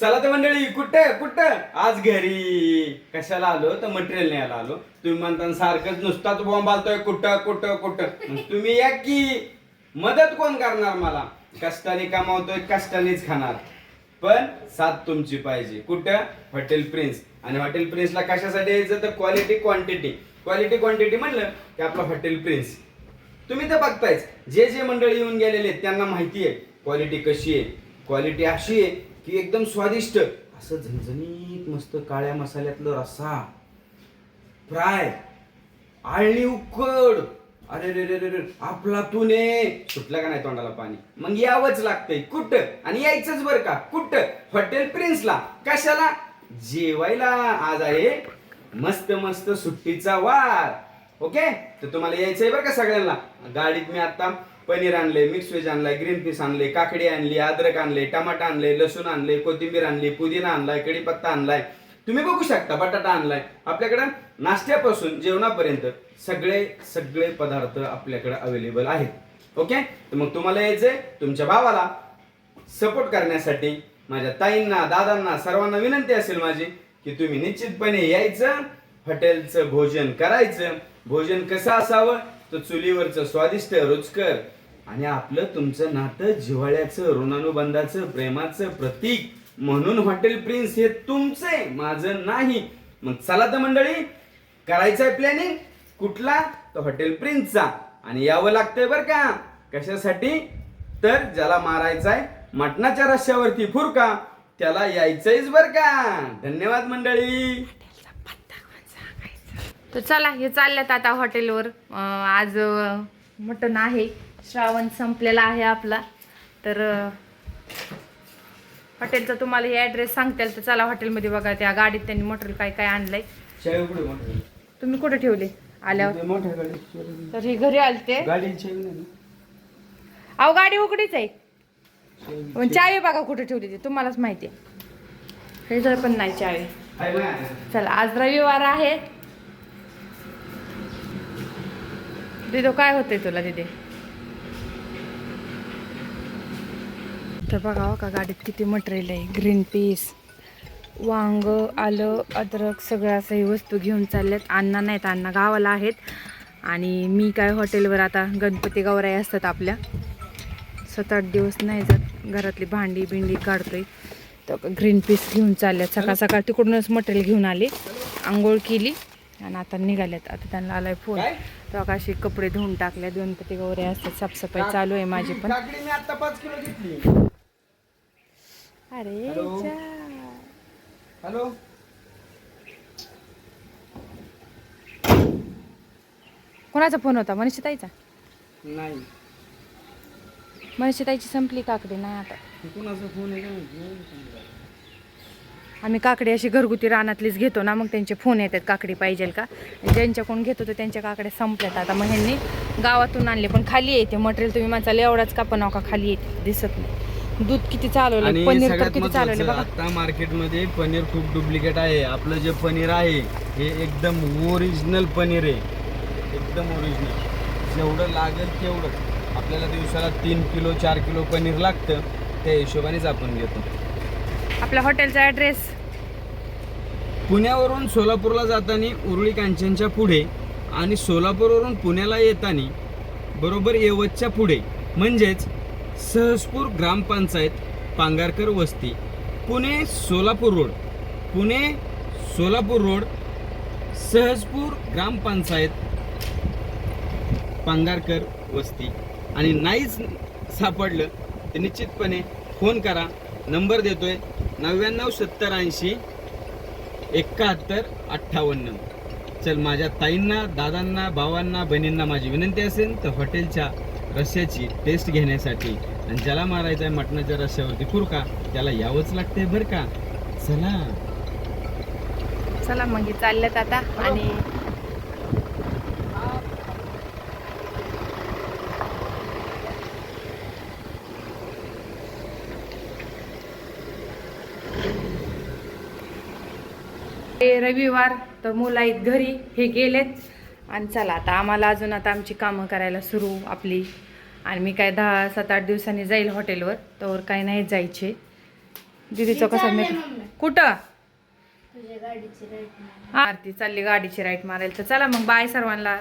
चला तर मंडळी कुठं कुठं आज घरी. कशाला आलो? तर मटेरियल न्यायला आलो. तुम्ही म्हणता सारखंच नुसताच बॉम्ब आलतोय. कुठं कुठं कुठं? तुम्ही या की. मदत कोण करणार मला? कष्टाने कमावतोय कष्टानेच खाणार. पण साथ तुमची पाहिजे. कुठं? हॉटेल प्रिन्स आणि हॉटेल प्रिन्सला कशासाठी यायचं? तर क्वालिटी क्वांटिटी क्वालिटी क्वांटिटी म्हणलं की आपलं हॉटेल प्रिन्स तुम्ही तर बघतायच. जे जे मंडळी येऊन गेलेले आहेत त्यांना माहिती आहे. क्वालिटी कशी आहे? क्वालिटी अशी आहे की एकदम स्वादिष्ट. असं झणझणीत मस्त काळ्या मसाल्यातलं रस्सा. फ्राय. आळणी उकड. अरे रे रे रे रे. आपला तुने सुटलं का नाही तोंडाला पाणी? मग यावंच लागतंय. कुठं? आणि यायचंच बरं का? कुठं? हॉटेल प्रिन्सला. कशाला? जेवायला. आज आहे मस्त मस्त सुट्टीचा वार. ओके? तर तुम्हाला यायचंय बरं का सगळ्यांना? गाडीत मी आता पनीर आणले मिक्स व्हेज आणलाय ग्रीन पीस आणले काकडी आणली अद्रक आणले टमाटा आणले लसूण आणले कोथिंबीर आणली पुदिना आणलाय कढीपत्ता आणलाय. तुम्ही बघू शकता बटाटा आणलाय. आपल्याकडं नाश्त्यापासून जेवणापर्यंत सगळे सगळे पदार्थ आपल्याकडे अवेलेबल आहेत. ओके तर मग तुम्हाला यायचंय तुमच्या भावाला सपोर्ट करण्यासाठी. माझ्या ताईंना दादांना सर्वांना विनंती असेल माझी की तुम्ही निश्चितपणे यायचं हॉटेलचं भोजन करायचं. भोजन कसं असावं? तर चुलीवरचं स्वादिष्ट रुचकर आणि आपलं तुमचं नातं जिव्हाळ्याचं ऋणानुबंधाचं प्रेमाचं प्रतीक म्हणून हॉटेल प्रिन्स हे तुमचं आहे माझं नाही. मग चला तर मंडळी करायचंय प्लॅनिंग कुठला? तर हॉटेल प्रिन्सचा. आणि यावं लागतंय बरं का. कशासाठी? तर ज्याला मारायचाय मटणाच्या रश्यावरती फुरका त्याला यायचंयच बर का. धन्यवाद मंडळी. तर चला हे चालल्यात आता हॉटेलवर आज मटण आहे. श्रावण संपलेला आहे आपला. तर हॉटेलचा तुम्हाला हे ॲड्रेस सांगतील तर चला हॉटेलमध्ये बघा त्या गाडीत त्यांनी मटेरियल काय काय आणलंय. तुम्ही कुठे ठेवले? आल्यावर. तर हे घरी आलते. अहो गाडी उघडीच आहे. पण चावी बघा कुठे ठेवली ती तुम्हालाच माहिती आहे. हे जर पण नाही चावी? चला आज रविवार आहे. दिदो काय होतंय तुला दिदे? तर बघा हो का गाडीत किती मटेरियल आहे. ग्रीन पीस वांग आलं अद्रक सगळं असं ही वस्तू घेऊन चालल्यात. अण्णा नाहीत अण्णा गावाला आहेत. आणि मी काय हॉटेलवर आता गणपती गौराई असतात आपल्या. सात आठ दिवस नाही जात. घरातली भांडी बिंडी काढतोय. तर ग्रीन पीस घेऊन चालल्यात. सकाळ सकाळ तिकडूनच मटेरियल घेऊन आले. आंघोळ केली. आणि आता निघाल्यात आता त्यांना आलाय फोन? तर अशी कपडे धुवून टाकल्या गणपती गौरे असतात साफसफाई चालू आहे माझी पण. अरे हॅलो. कोणाचा फोन होता? मनीषाताईचा? नाही. मनीषाताईची संपली काकडी नाही आता. कुणाचा फोन आहे? आम्ही काकडी अशी घरगुती रानातलीच घेतो ना मग त्यांचे फोन येतात काकडी पाहिजे का? ज्यांच्याकडून घेतो तर त्यांच्या काकड्या संपल्यात. आता मग ह्यांनी गावातून आणले पण खाली येते मटेरियल. तुम्ही माझा एवढाच का पण का खाली येते दिसत नाही. दूध किती चालवलं पनीर तर किती चालवलं आता मार्केटमध्ये पनीर खूप डुप्लिकेट आहे. आपलं जे पनीर आहे हे एकदम ओरिजिनल पनीर आहे. एकदम ओरिजिनल जेवढं लागेल तेवढं. आपल्याला दिवसाला तीन किलो चार किलो पनीर लागतं त्या हिशोबानेच आपण घेतो. आपल्या हॉटेलचा ॲड्रेस पुण्यावरून सोलापूरला जाताना उरुळी कांचनच्या पुढे आणि सोलापूरवरून पुण्याला येताना बरोबर येवतच्या पुढे. म्हणजेच सहजपूर ग्रामपंचायत पांगारकर वस्ती. पुणे सोलापूर रोड. पुणे सोलापूर रोड सहजपूर ग्रामपंचायत पांगारकर वस्ती. आणि नाहीच सापडलं तर निश्चितपणे फोन करा नंबर देतोय नव्याण्णव सत्तर ऐंशी एकाहत्तर अठ्ठावन्न. चल माझ्या ताईंना दादांना भावांना बहिणींना माझी विनंती असेल तर हॉटेलच्या रश्श्याची टेस्ट घेण्यासाठी आणि ज्याला मारायचं आहे मटणाच्या रश्यावरती कुरका त्याला यावंच लागतंय बरं का? चला. चला मग चालल्यात आता आणि हे रविवार तर मुलं आहेत घरी हे गेलेत. आणि चला आता आम्हाला अजून आता आमची कामं करायला सुरू आपली. आणि मी काय दहा सात आठ दिवसांनी जाईल हॉटेलवर तर काही नाही जायचे. दीदीचा कसा मम्मी. कुठं? आरती चालली गाडीची राईट मारायला. तर चला मग बाय सर्वांना.